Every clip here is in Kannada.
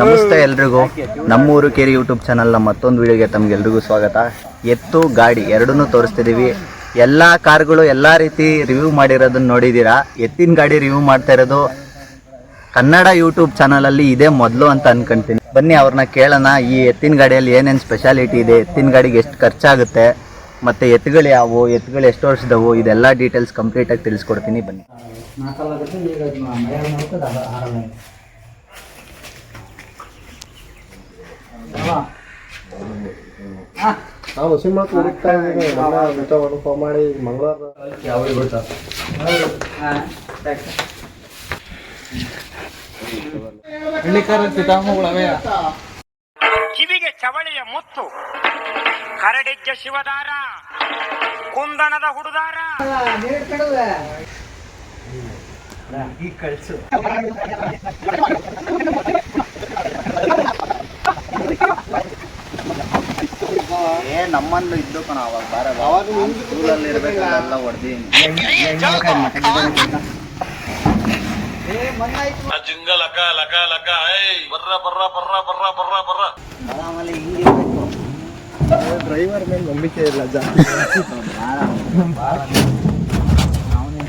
ನಮಸ್ತೆ ಎಲ್ರಿಗೂ. ನಮ್ಮೂರು ಕೇರಿ ಯೂಟ್ಯೂಬ್ ಚಾನಲ್ನ ಮತ್ತೊಂದು ವಿಡಿಯೋಗೆ ತಮ್ಗೆಲ್ರಿಗೂ ಸ್ವಾಗತ. ಎತ್ತು ಗಾಡಿ ಎರಡನ್ನೂ ತೋರಿಸ್ತಿದ್ದೀವಿ ಎಲ್ಲ ಕಾರ್ಗಳು ಎಲ್ಲ ರೀತಿ ರಿವ್ಯೂ ಮಾಡಿರೋದನ್ನ ನೋಡಿದ್ದೀರಾ ಎತ್ತಿನ ಗಾಡಿ ರಿವ್ಯೂ ಮಾಡ್ತಾ ಇರೋದು ಕನ್ನಡ ಯೂಟ್ಯೂಬ್ ಚಾನಲಲ್ಲಿ ಇದೇ ಮೊದಲು ಅಂತ ಅನ್ಕೊಂತೀನಿ. ಬನ್ನಿ ಅವ್ರನ್ನ ಕೇಳೋಣ. ಈ ಎತ್ತಿನ ಗಾಡಿಯಲ್ಲಿ ಏನೇನು ಸ್ಪೆಷಾಲಿಟಿ ಇದೆ? ಎತ್ತಿನ ಗಾಡಿಗೆ ಎಷ್ಟು ಖರ್ಚಾಗುತ್ತೆ? ಮತ್ತು ಎತ್ತುಗಳು ಯಾವುವು? ಎತ್ತುಗಳು ಎಷ್ಟು ವರ್ಷದವು? ಇದೆಲ್ಲ ಡೀಟೇಲ್ಸ್ ಕಂಪ್ಲೀಟಾಗಿ ತಿಳಿಸ್ಕೊಡ್ತೀನಿ. ಬನ್ನಿ. ನಾವು ಸಿಂಹಕ್ಕೆ ಹುಡುಕ್ತಾ ಇದ್ದೀನಿ ಎಲ್ಲ ಮಿಟವನ್ನು ಫೋನ್ ಮಾಡಿ ಮಂಗಳವಾರ. ಕಿವಿಗೆ ಚವಳಿಯ ಮುತ್ತು ಕರಡಿಜ್ಜ ಶಿವದಾರ ಕುಂದಣದ ಹುಡುದಾರ. ಏ ನಮ್ಮನ್ನು ಇದ್ದು ಕಣ ಅವಾಗ ಬಾರ ಅವಾಗ ಸ್ಕೂಲಲ್ಲಿ ಇರ್ಬೇಕಲ್ಲ ಹೊಡೆದಿ ಜಿಂಗ ಲಕ ಲಕ ಲಕ ಐ ಬರ್ರ ಬರ್ರ ಬರ್ರ ಬರ್ರ ಬರ್ರ ಬರ್ರ ಇಲ್ಲಿ ಹಿಂಗಿರ್ಬೇಕು ಡ್ರೈವರ್ ಮೇಲೆ ನಂಬಿಕೆ ಇಲ್ಲ ಜಾಸ್ತಿ ಅವನೇ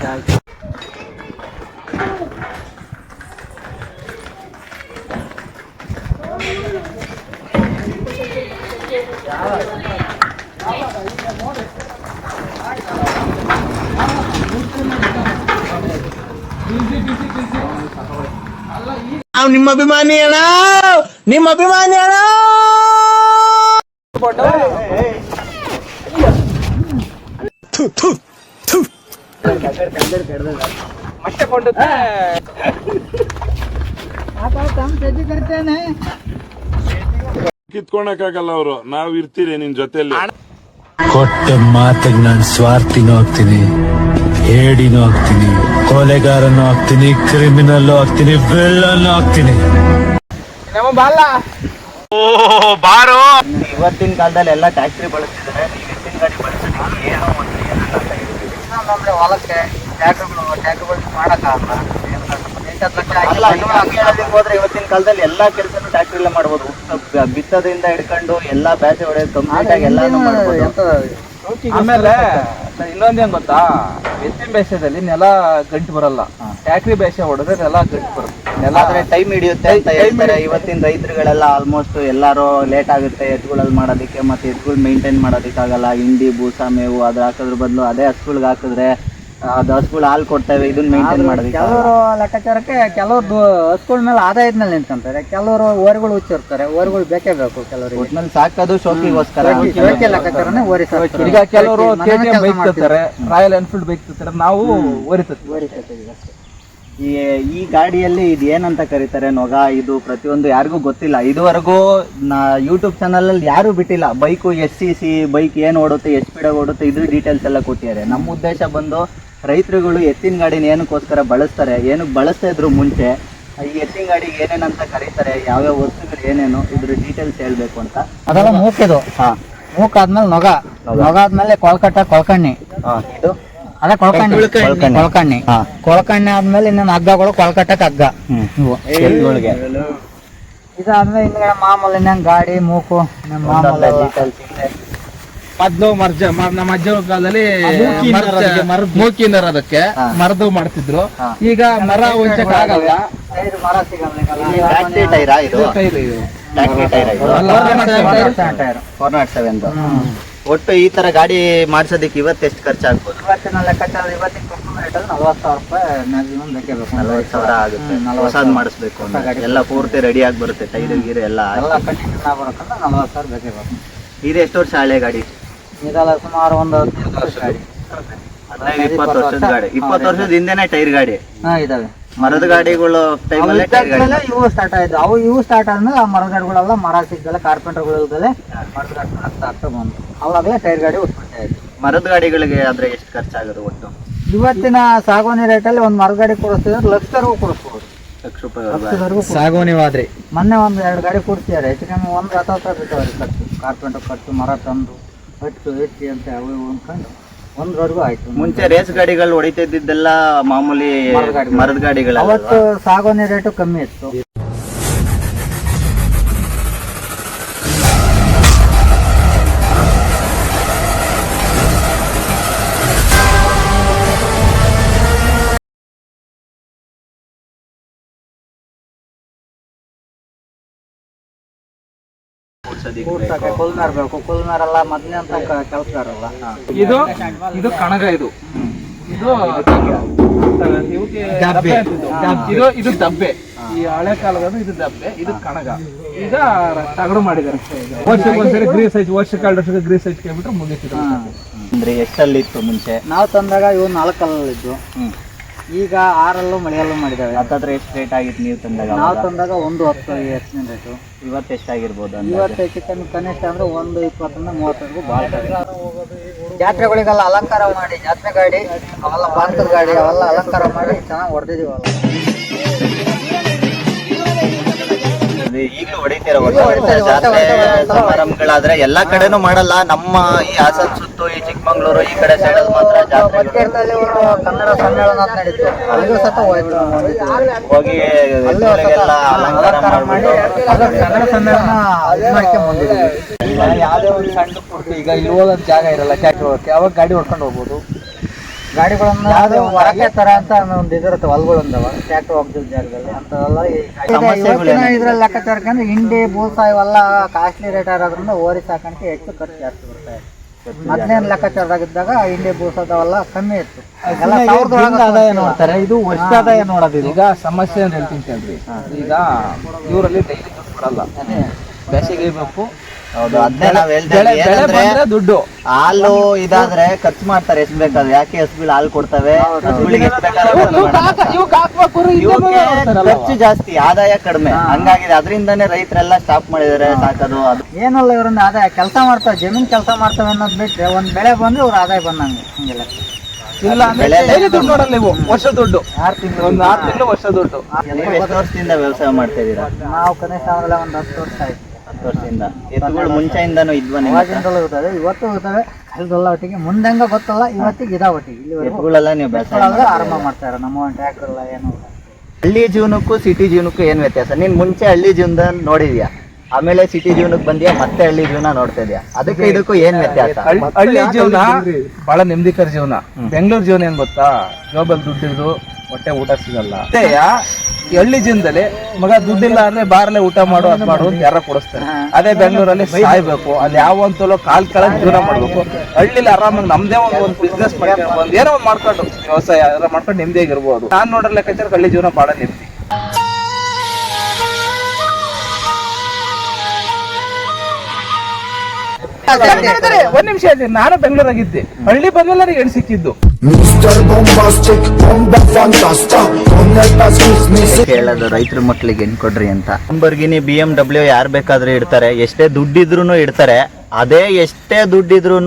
ನಾವು ನಿಮ್ಮ ಅಭಿಮಾನಿ ಅಣ್ಣ ನಿಮ್ಮ ಅಭಿಮಾನಿ ಅಣ್ಣ ಕಿತ್ಕೊಳಕ್ಕಾಗಲ್ಲ ಅವರು. ನಾವ್ ಇರ್ತೀರಿ ನಿನ್ ಜೊತೆಲಿ ಕೊಟ್ಟ ಮಾತಿಗೆ ನಾನು ಸ್ವಾರ್ಥಿನೂ ಆಗ್ತೀನಿ ಹೇಡಿನೂ ಆಗ್ತೀನಿ ಕೊಲೆಗಾರನೂ ಆಗ್ತೀನಿ ಕ್ರಿಮಿನಲ್ ಆಗ್ತೀನಿ ಬೆಳ್ಳನ್ನು ಆಗ್ತೀನಿ. ಇವತ್ತಿನ ಕಾಲದಲ್ಲಿ ಎಲ್ಲ ಟ್ಯಾಕ್ಟ್ರಿ ಬಳಸ್ತಿದ್ದಾರೆ. ಎತ್ತಿನ ಗಾಡಿ ಬಳಸೋದಕ್ಕೆ ಏನೋ ಒಂದು ಹೊಲಕ್ಕೆ ಟ್ಯಾಕ್ಟರ್ಗಳು ಟ್ಯಾಕ್ಟರ್ಗಳು ಮಾಡಕ್ಕಾಗಲ್ಲ. ಹೋದ್ರೆ ಇವತ್ತಿನ ಕಾಲದಲ್ಲಿ ಎಲ್ಲಾ ಕೆಲಸನೂ ಟ್ರಾಕ್ಟರ್ ಮಾಡ್ಬೋದು. ಮಾಡಬಹುದು ಬಿತ್ತೋದ್ರಿಂದ ಹಿಡ್ಕೊಂಡು ಎಲ್ಲಾ ಬ್ಯಾಚ್ ಹೊಡೆಯೋದು ಕಂಪ್ಲೀಟ್ ಆಗಿ ಎಲ್ಲಾನು ಮಾಡ್ಬೋದು. ಆಮೇಲೆ ಇನ್ನೊಂದೇನ್ ಗೊತ್ತಾ? ಎತ್ತಿನ ಬೇಸದಲ್ಲಿ ನೆಲ ಗಂಟು ಬರಲ್ಲ. ಟ್ಯಾಕ್ರಿ ಬೇಸ ಹೊಡೆದ್ರೆ ನೆಲ ಗಂಟು ಬರುತ್ತೆ ನೆಲ ಆದ್ರೆ ಟೈಮ್ ಹಿಡಿಯುತ್ತೆ ಅಂತ ಹೇಳ್ತಾರೆ. ಇವತ್ತಿನ ರೈತರುಗಳೆಲ್ಲ ಆಲ್ಮೋಸ್ಟ್ ಎಲ್ಲಾರು ಲೇಟ್ ಆಗುತ್ತೆ ಎತ್ತುಗಳಲ್ಲಿ ಮಾಡೋದಕ್ಕೆ ಮತ್ತೆ ಎತ್ತುಗಳು ಮೇಂಟೈನ್ ಮಾಡೋದಕ್ಕಾಗಲ್ಲ. ಹಿಂಡಿ ಭೂಸಾ ಮೇವು ಅದ್ರ ಹಾಕೋದ್ರ ಬದಲು ಅದೇ ಹಸುಗಳಿಗೆ ಹಾಕಿದ್ರೆ ಹಸುಗಳು ಹಾಲು ಕೊಡ್ತವೆ ಇದನ್ನ ಮೇಂಟೈನ್ ಮಾಡಬೇಕು. ಕೆಲವರು ಲೆಕ್ಕಾಚಾರಕ್ಕೆ ಕೆಲವರು ಹಸ್ಗಳ ಮೇಲೆ ಆದಾಯದ ಮೇಲೆ ನಿಂತ್ಕೊಂತಾರೆ. ಕೆಲವರು ಓರಿಗಳು ಹುಚ್ಚಿರ್ತಾರೆ ಓರಿಗಳು ಬೇಕೇ ಬೇಕು ಕೆಲವರು ಒಟ್ನಲ್ಲಿ ಸಾಕೋದು ಶೋಕಿಗೋಸ್ಕರ. ಲೆಕ್ಕಾಚಾರನೇ ಓರಿಸುತ್ತಾರೆ ಈಗ ಕೆಲವರು ಕೆಟಿಎಂ ಬೈಕ್. ತರ್ತಾರೆ ರಾಯಲ್ ಎನ್ಫೀಲ್ಡ್ ಬೈಕ್ ತರ್ತಾರೆ ನಾವು ಓರಿತತ್ತೀವಿ ಈ ಈ ಗಾಡಿಯಲ್ಲಿ ಇದು ಏನಂತ ಕರೀತಾರೆ ನೊಗ? ಇದು ಪ್ರತಿಯೊಂದು ಯಾರಿಗೂ ಗೊತ್ತಿಲ್ಲ. ಇದುವರೆಗೂ ನಾ ಯೂಟ್ಯೂಬ್ ಚಾನಲಲ್ಲಿ ಯಾರೂ ಬಿಟ್ಟಿಲ್ಲ. Bike S C C bike ಏನು ಓಡುತ್ತೆ ಎಷ್ಟು ಸ್ಪೀಡಾಗಿ ಓಡುತ್ತೆ ಇದ್ರ ಡೀಟೇಲ್ಸ್ ಎಲ್ಲ ಕೊಟ್ಟಿದ್ದಾರೆ. ನಮ್ಮ ಉದ್ದೇಶ ಬಂದು ರೈತರುಗಳು ಎತ್ತಿನ ಗಾಡಿನ ಏನಕ್ಕೋಸ್ಕರ ಬಳಸ್ತಾರೆ ಏನಕ್ಕೆ ಬಳಸ್ತಾ ಇದ್ರು ಮುಂಚೆ ಈ ಎತ್ತಿನ ಗಾಡಿಗೆ ಏನೇನಂತ ಕರೀತಾರೆ ಯಾವ್ಯಾವ ವಸ್ತುಗಳು ಏನೇನು ಇದ್ರ ಡೀಟೇಲ್ಸ್ ಹೇಳ್ಬೇಕು ಅಂತ. ಅದೆಲ್ಲ ಮೂಕಿದು. ಹಾ. ಮೂಕ್ ಆದ್ಮೇಲೆ ನೊಗ. ನೊಗ. ಆದ್ಮೇಲೆ ಕೊಳ್ಕಟ್ಟ ಕೊಳ್ಕಣ್ಣಿ. ಹಾಂ ಇದು? ಅದೇ ಕೊಳ್ಕಣ್ಣಿ. ಕೊಳ್ಕಣ್ಣಿ. ಕೊಳ್ಕಣ್ಣಿ. ಆದ್ಮೇಲೆ ಇನ್ನೊಂದು ಹಗ್ಗಗಳು ಕೊಳ್ಕಟ್ಟಕ್ಕೆ ಹಗ್ಗ. ಇವು. ಇದಾದ್ಮೇಲೆ ಹಿಂದ್ಗಡೆ ಮಾಮೂಲಿ ಗಾಡಿ ಮೂಕು ಮಾಮೂಲಿ ಡೀಟೇಲ್ಸ್ ಇದೆ. ಮೊದ್ಲು ಮರ್ಜ ನಮ್ಮ ಅಜ್ಜ ಕಾಲದಲ್ಲಿ ಮೂಕಿ ಮೂಕಿನರ್ ಅದಕ್ಕೆ. ಮರದು ಮಾಡ್ತಿದ್ರು. ಈಗ ಮರ ಹೊಂಚಕ್ ಆಗಲ್ಲ. ಒಟ್ಟು ಈ ತರ ಗಾಡಿ ಮಾಡ್ಸೋದಕ್ಕೆ ಇವತ್ತು ಎಷ್ಟು ಖರ್ಚಾಗ್ಬೋದು? ಇವತ್ತಿನ ಲೆಕ್ಕಾಚಾರ ಇವತ್ತಿನ ಕೊಟ್ಟು ರೇಟ್ ಅಲ್ಲಿ ನಲ್ವತ್ತು ಸಾವಿರ ರೂಪಾಯಿ ಮ್ಯಾಕ್ಸಿಮಮ್ ಬೇಕೇ ಬೇಕು. ನಲ್ವತ್ತು ಸಾವಿರ ಆಗುತ್ತೆ. ನಲ್ವತ್ತು ಮಾಡಿಸ್ಬೇಕು ಅಂದ್ರೆ. ಎಲ್ಲ ಪೂರ್ತಿ ರೆಡಿ ಆಗಿ ಬರುತ್ತೆ ಟೈರ್ ಗೀರ್ ಎಲ್ಲ ಎಲ್ಲ ಕಂಟಿನ್ಯೂ ಆಗ್ಬೇಕಂದ್ರೆ ನಲ್ವತ್ತು ಸಾವಿರ ಬೇಕೇ ಬೇಕು ಇದು ಎಷ್ಟು ವರ್ಷ ಹಳೆ ಗಾಡಿ. ಇದೆಲ್ಲ ಸುಮಾರು ಒಂದು ಹದಿನೈದು ವರ್ಷ ಗಾಡಿ. ಹದಿನೈದು ಇಪ್ಪತ್ತು ವರ್ಷದ ಗಾಡಿ. ಇಪ್ಪತ್ತು ವರ್ಷದ ಹಿಂದೆನೆ ಟೈರ್ ಗಾಡಿ. ಹಾ ಇದಾವೆ. ಮರದ ಗಾಡಿಗಳು ಟೈಮಲ್ಲೇ ಟೈರ್ ಗಾಡಿ. ಇವು ಸ್ಟಾರ್ಟ್ ಆಯ್ತು. ಅವು ಇವು ಸ್ಟಾರ್ಟ್ ಆದ್ಮೇಲೆ ಆ ಮರದ ಗಾಡಿಗಳೆಲ್ಲ ಮರ ಸಿಗ್ದಲೆ ಕಾರ್ಪೆಂಟರ್ಗಳು ಇಲ್ದಲೆ ಮರದ ಗಾಡಿ ಆಗ್ತಾ ಆಗ್ತಾ ಬಂದು ಅವಾಗಲೇ ಟೈರ್ ಗಾಡಿ ಉತ್ಪತ್ತಿ ಆಯ್ತು. ಮರದ ಗಾಡಿಗಳಿಗೆ ಆದ್ರೆ ಎಷ್ಟು ಖರ್ಚಾಗೋದು ಒಟ್ಟು? ಇವತ್ತಿನ ಸಾಗುವಾನಿ ರೇಟಲ್ಲಿ ಒಂದು ಮರ ಗಾಡಿ ಕೊಡಿಸ್ತಿದ್ರೆ ಲಕ್ಷದವರೆಗೂ ಕೊಡಿಸ್ಬೋದು. ಲಕ್ಷ ರೂಪಾಯಿ ಲಕ್ಷದವರೆಗೂ ಸಾಗುವನಿವಾದ್ರಿ ಮೊನ್ನೆ ಒಂದು ಎರಡು ಗಾಡಿ ಕೊಡ್ತಿದ್ದಾರೆ. ಹೆಚ್ಚು ಕಮ್ಮಿ ಒಂದು ಹತ್ತು ಹತ್ತು ಬಿಟ್ಟವ್ರಿ ಖರ್ಚು. ಕಾರ್ಪೆಂಟರ್ ಖರ್ಚು ಮರ ತಂದು. ಹಟ್ಟು ಹೆಚ್ಚಿ ಅಂತ ಅವು ಇವು ಅನ್ಕೊಂಡು ಒಂದ್ರವರೆಗೂ ಆಯ್ತು. ಮುಂಚೆ ರೇಸ್ ಗಾಡಿಗಳು ಹೊಡಿತಿದ್ದೆಲ್ಲ ಮಾಮೂಲಿ ಮರದ ಗಾಡಿಗಳು. ಅವತ್ತು ಸಾಗುವನಿ ರೇಟು ಕಮ್ಮಿ ಇತ್ತು. ಕೂರ್ಸಕ್ಕೆ ಕುಲ್ನಾರ್ ಬೇಕು. ಅಂತ ಕೆಲಸಗಾರಲ್ಲ ಇದು ಇದು ಕಣಗ ಇದು. ಇದು ಡಬ್ಬೆ ದಬ್ಬೆ. ಇದು ಇದು ಡಬ್ಬೆ ಈ ಹಳೆ ಕಾಲದ ಇದು ದಬ್ಬೆ ಇದು ಕಣಗ. ಈಗ ತಗಡು ಮಾಡಿದ್ದಾರೆ. ವರ್ಷಕ್ಕೆ ಒಂದ್ಸರಿ ಗ್ರೀಸ್ ಹಚ್ಚಿ ವರ್ಷಕ್ಕೆ ಎರಡು ವರ್ಷಕ್ಕೆ ಗ್ರೀಸ್ ಹಚ್ಕೊಂಡ್ಬಿಟ್ರೆ ಮುಗಿಸಿದ್ರು ಅಂದ್ರೆ ಎಷ್ಟಲ್ಲಿ ಇತ್ತು ಮುಂಚೆ? ನಾವು ತಂದಾಗ ಇವು ನಾಲ್ಕಲ್ಲಿದ್ದು ಈಗ ಆರಲ್ಲೂ ಮಳೆಯಲ್ಲೂ ಮಾಡಿದಾವೆ. ಹತ್ತತ್ರ ಎಷ್ಟು ರೇಟ್ ಆಗಿತ್ತು ನೀವು ತಂದಾಗ ನಾವು ತಂದಾಗ ಒಂದು ಹತ್ತು ಎಷ್ಟು ರೇಟು ಇವತ್ತು ಎಷ್ಟು ಆಗಿರ್ಬೋದು ಇವತ್ತು ಹೆಚ್ಚು ಕಮ್ಮಿ ಕನಿಷ್ಠ ಅಂದ್ರೆ ಒಂದು ಇಪ್ಪತ್ತರಿಂದ ಮೂವತ್ತರಿಗೂ ಭಾಳ ಜಾತ್ರೆಗಳಿಗೆಲ್ಲ ಅಲಂಕಾರ ಮಾಡಿ ಜಾತ್ರೆ ಗಾಡಿ ಅವೆಲ್ಲ ಪಾರ್ಕದ ಗಾಡಿ ಅವೆಲ್ಲ ಅಲಂಕಾರ ಮಾಡಿ ಚೆನ್ನಾಗಿ ಹೊಡೆದಿದ್ದೀವಲ್ಲ ಈಗ ಈಗಲೂ ಹೊಡಿತೀರ ಜಾತ್ರೆ ಸಮಾರಂಭಗಳಾದ್ರೆ ಎಲ್ಲಾ ಕಡೆನೂ ಮಾಡಲ್ಲ. ನಮ್ಮ ಈ ಹಾಸನ ಸುತ್ತು ಈ ಕಡೆ ಸೈಡ್ ಮಾತ್ರ ಜಾತ್ರೆ ಒಂದು ಕನ್ನಡ ಸಮ್ಮೇಳನ ಅಂತ ನಡೀತು. ಅಲ್ಲಿಗೂ ಸಹ ಹೋಯ್ತು ಹೋಗಿ ಎಲ್ಲ ಅಲಂಕಾರ ಮಾಡಿ. ಕನ್ನಡ ಸಮ್ಮೇಳನ ಇದು ಮಾಡ್ಕೊಂಡ್ ಬಂದಿದ್ದೀವಿ ಯಾವ್ದೇ ಒಂದು ಸಣ್ಣ ಪುಟ್ಟ ಈಗ ಇಲ್ಲಿ ಹೋಗೋದ್ ಜಾಗ ಇರಲ್ಲ ಕ್ಯಾಟ್ ಹೋಗಕ್ಕೆ ಅವಾಗ ಗಾಡಿ ಹೊಡ್ಕೊಂಡು ಹೋಗ್ಬೋದು? ಗಾಡಿಗಳನ್ನ ಯಾವುದೇ ಹೊರಗೆ ತರ ಅಂತ ಒಂದು ಇದಿರುತ್ತೆ ಟ್ರ್ಯಾಕ್ಟರ್ ಹೋಗ್ತಿದ್ದ ಜಾಗದಲ್ಲಿ. ಸಮಸ್ಯೆಗಳು ಇವತ್ತಿನ ಇದ್ರಲ್ಲಿ ಲೆಕ್ಕಾಚಾರಕ್ಕೆ ಇಂಡಿ ಹಿಂಡಿ ಬೂಸ ಇವೆಲ್ಲ ಕಾಸ್ಟ್ಲಿ ರೇಟ್ ಆಗೋದ್ರಿಂದ ಓರಿ ಸಾಕಾಣಿಕೆ ಹೆಚ್ಚು ಖರ್ಚು ಜಾಸ್ತಿ ಬರ್ತಾರೆ ಮೊದಲೇನು ಲೆಕ್ಕಾಚಾರದಾಗಿದ್ದಾಗ ಹಿಂದೆ ಬೂಸದವೆಲ್ಲ ಕಮ್ಮಿ ಇತ್ತು. ಎಲ್ಲ ಸಾವಿರದ ಆದಾಯ ನೋಡ್ತಾರೆ? ಇದು ವರ್ಷ ಆದಾಯ ನೋಡೋದು. ಈಗ ಸಮಸ್ಯೆ ಅಂತ ಹೇಳ್ತೀನಿ ಕೇಳ್ರಿ? ಈಗ ಇವರಲ್ಲಿ ಡೈಲಿ ದುಡ್ಡು ಕೊಡಲ್ಲ ಬೇಸಿಗೆ ಇರ್ಬೇಕು ಹೌದು ಅದನ್ನೇ ನಾವ್ ಹೇಳ್ತೇವೆ ಏನಂದ್ರೆ ದುಡ್ಡು. ಹಾಲು ಇದಾದ್ರೆ ಖರ್ಚು ಮಾಡ್ತಾರೆ ಎಷ್ಟು ಬೇಕಾದ್ರೆ. ಯಾಕೆ ಹಸುಗಳು ಹಾಲು ಕೊಡ್ತವೆ? ಹಸುಗಳಿಗೆ ಎಷ್ಟು ಬೇಕಾದ್ರೆ ಖರ್ಚು ಜಾಸ್ತಿ ಆದಾಯ ಕಡಿಮೆ. ಹಂಗಾಗಿದೆ. ಅದರಿಂದಾನೇ ರೈತರೆಲ್ಲ ಸ್ಟಾಪ್ ಮಾಡಿದ್ದಾರೆ ಸಾಕೋದು ಅದು. ಏನಲ್ಲ ಇವ್ರನ್ನ ಆದಾಯ ಕೆಲಸ ಮಾಡ್ತಾವೆ ಜಮೀನ್ ಕೆಲಸ ಮಾಡ್ತಾವೆ ಅನ್ನೋದು ಬಿಟ್ಟರೆ ಒಂದ್ ಬೆಳೆ ಬಂದ್ರೆ ಇವ್ರ ಆದಾಯ ಬಂದಂಗೆ ಹಂಗಿಲ್ಲ. ಇಲ್ಲ ಅಂದ್ರೆ ಬೆಳೆ ದುಡ್ಡು ನೋಡಲ್ಲ ನೀವು? ವರ್ಷ ದುಡ್ಡು. ಆರು ತಿಂಗಳು ಒಂದು ಆರು ತಿಂಗಳು ವರ್ಷ ದುಡ್ಡು. ನೀವು ಎಷ್ಟು ವರ್ಷದಿಂದ ವ್ಯವಸಾಯ ಮಾಡ್ತಾ ಇದ್ದೀರಾ? ನಾವು ಕನಿಷ್ಠ ಅಂದ್ರೆ ಒಂದು ಹತ್ತು ವರ್ಷ ಆಯ್ತು. ಹತ್ತು ವರ್ಷದಿಂದ. ಎತ್ತುಗಳು ಮುಂಚೆಯಿಂದನೂ ಇದ್ವ ನಿಮ್ಮ ಹತ್ರ? ಅವಾಗಿಂದಲೂ ಇರ್ತವೆ ಇವತ್ತು ಇರ್ತವೆ. ಕಳೆದಲ್ಲ ಒಟ್ಟಿಗೆ ಮುಂದಂಗ ಗೊತ್ತಲ್ಲ ಇವತ್ತಿಗೆ ಇದಾವ ಒಟ್ಟಿಗೆ ಎತ್ತುಗಳೆಲ್ಲ ನೀವು ಆರಂಭ ಮಾಡ್ತಾರೆ ನಮ್ಮ ಟ್ರ್ಯಾಕ್ಟರ್ ಎಲ್ಲ ಏನು ಹಳ್ಳಿ ಜೀವನಕ್ಕೂ ಸಿಟಿ ಜೀವನಕ್ಕೂ ಏನ್ ವ್ಯತ್ಯಾಸ? ನೀನ್ ಮುಂಚೆ ಹಳ್ಳಿ ಜೀವನದ ನೋಡಿದ್ಯಾ? ಆಮೇಲೆ ಸಿಟಿ ಜೀವನಕ್ಕೆ ಬಂದ್ಯಾ ಮತ್ತೆ ಹಳ್ಳಿ ಜೀವನ ನೋಡ್ತಾ ಇದೆಯಾ? ಅದಕ್ಕೆ ಇದಕ್ಕೂ ಏನ್ ವ್ಯತ್ಯಾಸ? ಹಳ್ಳಿ- ಜೀವನ ಬಹಳ ನೆಮ್ಮದಿಕರ ಜೀವನ. ಬೆಂಗಳೂರು ಜೀವನ ಏನ್ ಗೊತ್ತಾ? ಜೋಬಲ್ ದುಡ್ಡಿದ್ದು ಹೊಟ್ಟೆ ಊಟ ಸಿಗಲ್ಲ ಈ ಹಳ್ಳಿ ಜೀವನದಲ್ಲಿ ಮಗ ದುಡ್ಡಿಲ್ಲ ಅಂದ್ರೆ ಬಾರಲ್ಲೇ ಊಟ ಮಾಡು ಅದ್ ಮಾಡು ಅಂತ ಯಾರ ಕೊಡಿಸ್ತಾರೆ. ಅದೇ ಬೆಂಗಳೂರಲ್ಲಿ ಸಾಯ್ಬೇಕು. ಅಲ್ಲಿ ಯಾವ ಅಂತಲೋ ಕಾಲ್ ಕೆಳಗ್ ಜೀವನ ಮಾಡ್ಬೇಕು. ಹಳ್ಳಿಲಿ ಆರಾಮಾಗಿ ನಮ್ದೇ ಒಂದು ಒಂದು ಬಿಸ್ನೆಸ್ ಮಾಡ್ಕೊಂಡು ಒಂದ್ ಏನೋ ಒಂದ್ ಮಾಡ್ಕೊಂಡು ವ್ಯವಸಾಯ ಎಲ್ಲ ಮಾಡ್ಕೊಂಡು ನೆಮ್ಮದಿಯಾಗಿರ್ಬೋದು ನಾನ್ ನೋಡ್ರಲ್ಲ ಲೆಕ್ಕಾಚಾರ ಹಳ್ಳಿ ಜೀವನ ಬಹಳ ನೆಮ್ಮದಿ. ಒಂದ್ ನಿಮಿಷ ಹೇಳ್ತೀನಿ. ನಾನು ಬೆಂಗಳೂರಾಗಿದ್ದೆ. ಹಳ್ಳಿ ಬಂದ್ಮೇಲೆ ನನಗೆ ಹೆಣ್ಣು ಸಿಕ್ಕಿದ್ದು ಕೇಳೋದು ರೈತರ ಮಕ್ಳಿಗೆ ಹೆಣ್ ಕೊಡ್ರಿ ಅಂತ. ಅಂಬರ್ಗಿನಿ ಬಿ ಎಂ ಡಬ್ಲ್ಯೂ ಯಾರ್ ಬೇಕಾದ್ರೂ ಇಡ್ತಾರೆ. ಎಷ್ಟೇ ದುಡ್ಡಿದ್ರು ಇಡ್ತಾರೆ. ಅದೇ ಎಷ್ಟೇ ದುಡ್ಡಿದ್ರು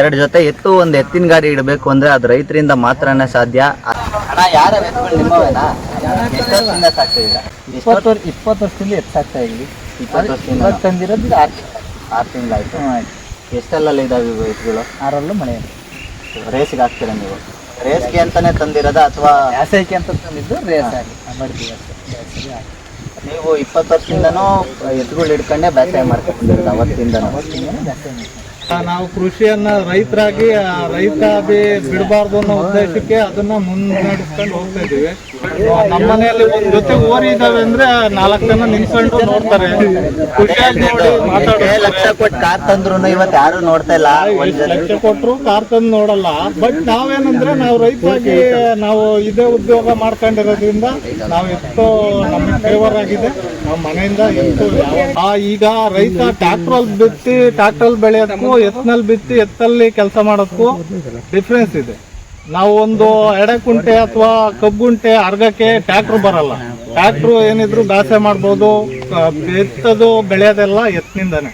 ಎರಡು ಜೊತೆ ಎತ್ತು ಒಂದು ಎತ್ತಿನ ಗಾಡಿ ಇಡಬೇಕು ಅಂದ್ರೆ ಅದು ರೈತರಿಂದ ಮಾತ್ರನೇ ಸಾಧ್ಯ. ಅಣ್ಣ ಯಾರ ಎತ್ತುಗಳು ನಿಮ್ಮವೇನಾ? ಎಷ್ಟು ವರ್ಷದಿಂದ ಸಾಕ್ತಿದ್ದೀರಾ? ಇಪ್ಪತ್ತು ವರ್ಷ ಇಪ್ಪತ್ತು ವರ್ಷದಲ್ಲಿ ಎತ್ತಾಗ್ತಾ ಇಲ್ಲಿ ಇಪ್ಪತ್ತು ವರ್ಷದಿಂದ. ತಂದಿರೋದು ಆರು ಆರು ತಿಂಗಳಾಯ್ತು ಎಷ್ಟಲ್ಲಲ್ಲಿ ಇದಾವೆ ಇವು ಎತ್ತುಗಳು ಆರಲ್ಲೂ ಮಳೆ ರೇಸ್ಗೆ ಹಾಕ್ತೀರಾ ನೀವು? ರೇಸ್ಗೆ ಅಂತಾನೆ ತಂದಿರೋದ ಅಥವಾ ಬೇಸಾಯಕ್ಕೆ ಅಂತ ತಂದಿದ್ದು ರೇಸ್ ಆಗಿ ಮಾಡ್ತೀವಿ ಅಷ್ಟೇ ನೀವು ಇಪ್ಪತ್ತು ವರ್ಷದಿಂದನೂ ಎತ್ತುಗಳು ಹಿಡ್ಕೊಂಡೆ ಬೇಸಾಯ ಮಾಡ್ಕೊಂಡಿರೋದು ಅವತ್ತಿಂದನೂ ನಾವು ಕೃಷಿಯನ್ನ ರೈತರಾಗಿ ಆ ರೈತ ಬಿ ಬಿಡಬಾರ್ದು ಅನ್ನೋ ಉದ್ದೇಶಕ್ಕೆ ಅದನ್ನ ಮುನ್ನಡೆಸ್ಕೊಂಡು ಹೋಗ್ತಾ ಇದೀವಿ ನಮ್ಮ ಮನೆಯಲ್ಲಿ ಒಂದ್ ಜೊತೆ ಓರಿ ಇದಾವೆ ಅಂದ್ರೆ ನಾಲ್ಕು ಜನ ನಿಂತ್ಕೊಂಡು ನೋಡ್ತಾರೆ. ಖುಷಿಯಾಗಿ ನೋಡಿ ಲಕ್ಷ ಕೊಟ್ಟು ಕಾರ್ ತಂದ್ರು ಇವತ್ತು ಯಾರು ನೋಡ್ತಾ ಇಲ್ಲ. ಲಕ್ಷ ಕೊಟ್ಟರು ಕಾರ್ ತಂದು ನೋಡಲ್ಲ. ಬಟ್ ನಾವೇನಂದ್ರೆ ನಾವು ರೈತರಾಗಿ ನಾವು ಇದೇ ಉದ್ಯೋಗ ಮಾಡ್ಕೊಂಡಿರೋದ್ರಿಂದ ನಾವು ಎಷ್ಟೋ ನಮ್ಗೆ ಫೇವರ್ ಆಗಿದೆ. ನಮ್ಮ ಮನೆಯಿಂದ ಎಷ್ಟು ಈಗ ರೈತ ಟ್ರ್ಯಾಕ್ಟ್ರಲ್ ಬಿತ್ತಿ ಟ್ರ್ಯಾಕ್ಟ್ರಲ್ ಬೆಳೆಯೋದಕ್ಕೂ ಎತ್ನಲ್ಲಿ ಬಿತ್ತಿ ಎತ್ತಲ್ಲಿ ಕೆಲಸ ಮಾಡೋದಕ್ಕೂ ಡಿಫ್ರೆನ್ಸ್ ಇದೆ. ನಾವು ಒಂದು ಎಡೆಕುಂಟೆ ಅಥವಾ ಕಬ್ಬುಂಟೆ ಅರ್ಗಕ್ಕೆ ಟ್ಯಾಕ್ಟ್ರ್ ಬರಲ್ಲ. ಟ್ರ್ಯಾಕ್ಟ್ರು ಏನಿದ್ರು ಬ್ಯಾಸೆ ಮಾಡ್ಬೋದು ಎತ್ತದು ಬೆಳೆಯೋದೆಲ್ಲ ಎತ್ತಿನಿಂದಾನೆ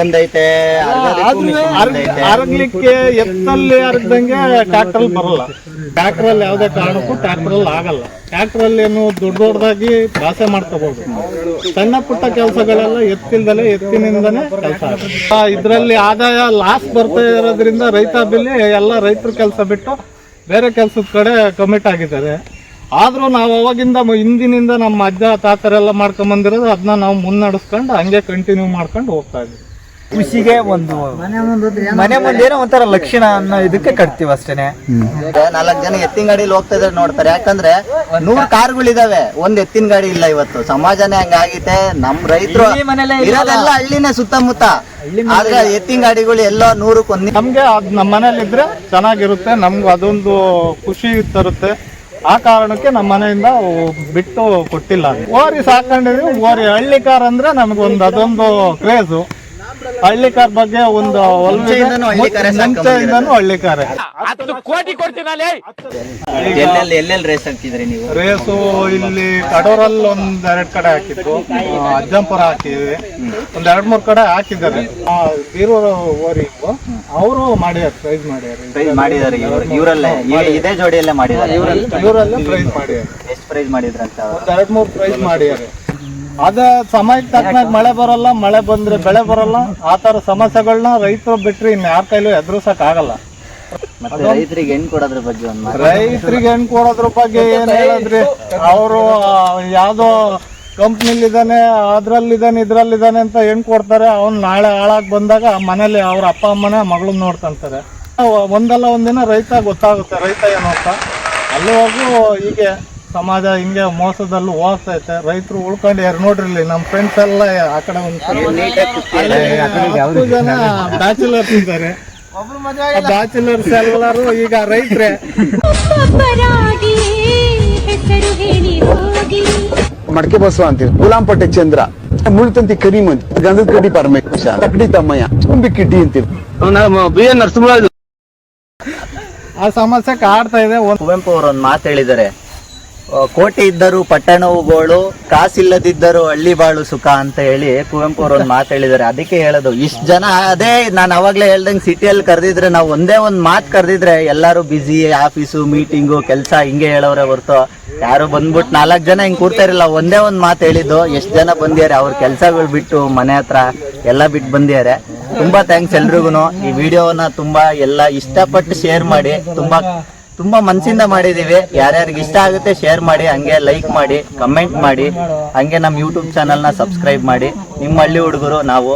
ಬಂದೈತೆ ಅರಗ್ಲಿಕ್ಕೆ ಎತ್ತಲ್ಲಿ ಅರಗ್ದಂಗೆ ಟ್ಯಾಕ್ಟ್ರಲ್ಲಿ ಬರಲ್ಲ. ಟ್ರ್ಯಾಕ್ಟರ್ ಅಲ್ಲಿ ಯಾವುದೇ ಕಾರಣಕ್ಕೂ ಟ್ರ್ಯಾಕ್ಟರ್ ಅಲ್ಲಿ ಆಗಲ್ಲ. ಟ್ರ್ಯಾಕ್ಟರ್ ಅಲ್ಲಿ ಏನು ದೊಡ್ಡ ದೊಡ್ಡದಾಗಿ ಭಾಷೆ ಮಾಡ್ಕೋಬಹುದು ಸಣ್ಣ ಪುಟ್ಟ ಕೆಲಸಗಳೆಲ್ಲ ಎತ್ತಿಲ್ದಲೆ ಎತ್ತಿನಿಂದನೇ ಕೆಲಸ ಇದರಲ್ಲಿ ಆದಾಯ ಲಾಸ್ ಬರ್ತಾ ಇರೋದ್ರಿಂದ ರೈತ ಬಿಲ್ಲಿ ಎಲ್ಲ ರೈತರ ಕೆಲಸ ಬಿಟ್ಟು ಬೇರೆ ಕೆಲಸದ ಕಡೆ ಕಮಿಟ್ ಆಗಿದ್ದಾರೆ. ಆದ್ರೂ ನಾವು ಅವಾಗಿಂದ ಹಿಂದಿನಿಂದ ನಮ್ಮ ಅಜ್ಜ, ತಾತರೆಲ್ಲ ಮಾಡ್ಕೊಂಡ್ ಬಂದಿರೋದು ಅದನ್ನ ನಾವು ಮುನ್ನಡೆಸ್ಕೊಂಡು ಹಂಗೆ ಕಂಟಿನ್ಯೂ ಮಾಡ್ಕೊಂಡು ಹೋಗ್ತಾ ಇದ್ದೀವಿ. ಖುಷಿಗೆ ಒಂದು ಮನೆ ಮುಂದೆ ಏನೋ ಮನೆ ಮುಂದೆ ಏನೋ ಒಂಥರ ಲಕ್ಷಣ ಅನ್ನೋ ಇದಕ್ಕೆ ಕಟ್ತೀವಿ ಅಷ್ಟೇನೆ. ನಾಲ್ಕು ಜನ ಎತ್ತಿನ ಗಾಡಿಲಿ ಹೋಗ್ತಾ ಇದ್ರೆ ನೋಡ್ತಾರೆ. ಯಾಕಂದ್ರೆ ನೂರ್ ಕಾರ್ಗಳಿದಾವೆ. ಒಂದ್ ಎತ್ತಿನ ಗಾಡಿ ಇಲ್ಲ ಇವತ್ತು. ಸಮಾಜನೇ ಹಂಗಾಗೈತೆ. ನಮ್ ರೈತರು? ಇರೋದೆಲ್ಲ ಹಳ್ಳಿನೇ ಸುತ್ತಮುತ್ತ. ಆದ್ರೆ ಎತ್ತಿನ ಗಾಡಿಗಳು ಎಲ್ಲ ನೂರಕ್ಕೆ ಒಂದ್ ನಮ್ಗೆ ಅದ್ ನಮ್ಮ ಮನೇಲಿ ಇದ್ರೆ ಚೆನ್ನಾಗಿರುತ್ತೆ. ನಮ್ಗೆ ಅದೊಂದು ಖುಷಿ ತರುತ್ತೆ. ಆ ಕಾರಣಕ್ಕೆ ನಮ್ಮ ಮನೆಯಿಂದ ಬಿಟ್ಟು ಕೊಟ್ಟಿಲ್ಲ. ಓರಿ ಸಾಕೊಂಡಿದ್ವಿ ಓರಿ ಹಳ್ಳಿ ಕಾರ್ ಅಂದ್ರೆ ನಮ್ಗೊಂದು ಅದೊಂದು ಕ್ರೇಜು. ಹಳ್ಳಿ ಕಾರ್ ಬಗ್ಗೆ ಒಂದು. ಮುಂಚೆಯಿಂದನೂ ಹಳ್ಳಿ ಕಾರ್ ಎಲ್ಲೆಲ್ಲಿ ಎಲ್ಲೆಲ್ಲಿ ರೇಸ್ ಹಾಕ್ತಿದ್ರಿ ನೀವು? ರೇಸು ಇಲ್ಲಿ ಕಡೂರಲ್ಲಿ ಒಂದ್ ಎರಡ್ ಕಡೆ ಹಾಕಿದ್ರು ಅಜ್ಜಂಪುರ ಹಾಕಿದ್ವಿ. ಒಂದ್ ಎರಡ್ ಮೂರ್ ಕಡೆ ಹಾಕಿದ್ದಾರೆ. ಆ, ಬೀರೂರು ಓರಿಗೂ ಅವರು ಮಾಡ್ಯಾರ ಪ್ರೈಸ್ ಮಾಡ್ಯಾರ ಪ್ರೈಸ್ ಮಾಡಿದಾರೆ ಇವ್ರು. ಇವರಲ್ಲೇ ಇದೇ ಜೋಡಿಯಲ್ಲೇ ಮಾಡಿದಾರೆ ಇವರಲ್ಲೇ ಪ್ರೈಸ್ ಮಾಡ್ಯಾರ ಎಷ್ಟು ಪ್ರೈಸ್ ಮಾಡಿದ್ರಂತ ಒಂದ್ ಎರಡ್ ಮೂರ್ ಪ್ರೈಸ್ ಮಾಡ್ಯಾರ ಅದ ಸಮಯಕ್ಕೆ ತಕ್ಕನಾಗ ಮಳೆ ಬರಲ್ಲ ಮಳೆ ಬಂದ್ರೆ ಬೆಳೆ ಬರಲ್ಲ. ಆ ತರ ಸಮಸ್ಯೆಗಳನ್ನ ರೈತರು ಬಿಟ್ರೆ ಇನ್ ಯಾರ ಕೈಲೂ ಎದುರಿಸಕ್ ಆಗಲ್ಲ ರೈತರಿಗೆ ಹೆಣ್ ಕೊಡೋದ್ರ ಬಗ್ಗೆ ರೈತರಿಗೆ ಹೆಣ್ ಕೊಡೋದ್ರ ಬಗ್ಗೆ ಏನ್ ಹೇಳಿದ್ರಿ? ಅವರು ಯಾವ್ದೋ ಕಂಪ್ನಿಲಿದ್ದಾನೆ ಅದ್ರಲ್ಲಿದ್ದಾನೆ ಇದ್ರಲ್ಲಿದ್ದಾನೆ ಅಂತ ಹೆಣ್ ಕೊಡ್ತಾರೆ. ಅವ್ನ್ ನಾಳೆ ಹಾಳಾಗ್ ಬಂದಾಗ ಮನೇಲಿ ಅವ್ರ ಅಪ್ಪ ಅಮ್ಮನ ಮಗಳನ್ನ ನೋಡ್ಕೊಂತಾರೆ. ಒಂದಲ್ಲ ಒಂದಿನ ರೈತ ಗೊತ್ತಾಗುತ್ತೆ. ರೈತ ಏನು ಅಂತ. ಅಲ್ಲಿವರೆಗೂ ಹೀಗೆ ಸಮಾಜ ಹಿಂಗೆ ಮೋಸದಲ್ಲೂ ಹೋಗ್ತೈತೆ. ರೈತರು ಉಳ್ಕೊಂಡಿಯಾರ ನೋಡ್ರಿ ಇಲ್ಲಿ ನಮ್ಮ ಫ್ರೆಂಡ್ಸ್ ಎಲ್ಲ ಆ ಕಡೆ ಒಂದು ಹತ್ತು ಜನ ಬ್ಯಾಚುಲರ್ಸ್ ಇದ್ದಾರೆ. ಬ್ಯಾಚುಲರ್ಸ್ ಎಲ್ಲರೂ ಈಗ ರೈತರೇ. ಮಡಕೆ ಬಸವ ಅಂತೀವಿ. ಗುಲಾಂಪಟ್ಟೆ ಚಂದ್ರ. ಮುಳ್ತಂತಿ ಕರಿಮಂತ್ ಗಂಧದ ಕಡ್ಡಿ ಪರಮೇಶ ತಕ್ಕಡಿ ತಮ್ಮಯ್ಯ. ತುಂಬಿ ಕಿಡ್ಡಿ ಅಂತೀವಿ. B N Narasimharaju. ಆ ಸಮಸ್ಯೆ ಕಾಡ್ತಾ ಇದೆ. ಒಂದ್ ಕುವೆಂಪು ಅವರು ಒಂದು ಮಾತು ಹೇಳಿದ್ದಾರೆ ಕೋಟೆ ಇದ್ದರು ಪಟ್ಟಣವುಗಳು, ಕಾಸಿಲ್ಲದಿದ್ದರು ಹಳ್ಳಿ ಬಾಳು ಸುಖ ಅಂತ ಹೇಳಿ ಕುವೆಂಪು ಅವರು ಒಂದು ಮಾತು ಹೇಳಿದ್ದಾರೆ. ಅದಕ್ಕೆ ಹೇಳೋದು, ಇಷ್ಟು ಜನ ಅದೇ ನಾನು ಅವಾಗಲೇ ಹೇಳ್ದಂಗೆ ಸಿಟಿಯಲ್ಲಿ ಕರೆದಿದ್ರೆ ನಾವು ಒಂದೇ ಒಂದು ಮಾತು ಕರೆದಿದ್ರೆ ಎಲ್ಲರೂ ಬ್ಯುಸಿ ಆಫೀಸು ಮೀಟಿಂಗು ಕೆಲಸ ಹಿಂಗೆ ಹೇಳೋರೆ ಹೊರ್ತು ಯಾರು ಬಂದ್ಬಿಟ್ಟು ನಾಲ್ಕು ಜನ ಹಿಂಗೆ ಕೂರ್ತಾ ಇರಲಿಲ್ಲ ಒಂದೇ ಒಂದು ಮಾತು ಹೇಳಿದ್ದು, ಎಷ್ಟು ಜನ ಬಂದಿದ್ದಾರೆ, ಅವ್ರ ಕೆಲಸಗಳು ಬಿಟ್ಟು ಮನೆ ಹತ್ರ ಎಲ್ಲ ಬಿಟ್ಟು ಬಂದಿದ್ದಾರೆ. ತುಂಬಾ ಥ್ಯಾಂಕ್ಸ್ ಎಲ್ರಿಗೂ ಈ ವಿಡಿಯೋನ ತುಂಬಾ ಎಲ್ಲ ಇಷ್ಟಪಟ್ಟು ಶೇರ್ ಮಾಡಿ, ತುಂಬಾ ತುಂಬಾ ಮನ್ಸಿಂದ ಮಾಡಿದೀವಿ. ಯಾರ್ಯಾರಿಗೆ ಇಷ್ಟ ಆಗುತ್ತೆ ಶೇರ್ ಮಾಡಿ, ಹಂಗೆ ಲೈಕ್ ಮಾಡಿ ಕಮೆಂಟ್ ಮಾಡಿ, ಹಂಗೆ ನಮ್ಮ ಯೂಟ್ಯೂಬ್ನ ಸಬ್ಸ್ಕ್ರೈಬ್ ಮಾಡಿ. ನಿಮ್ಮ ಹಳ್ಳಿ ಹುಡುಗರು ನಾವು.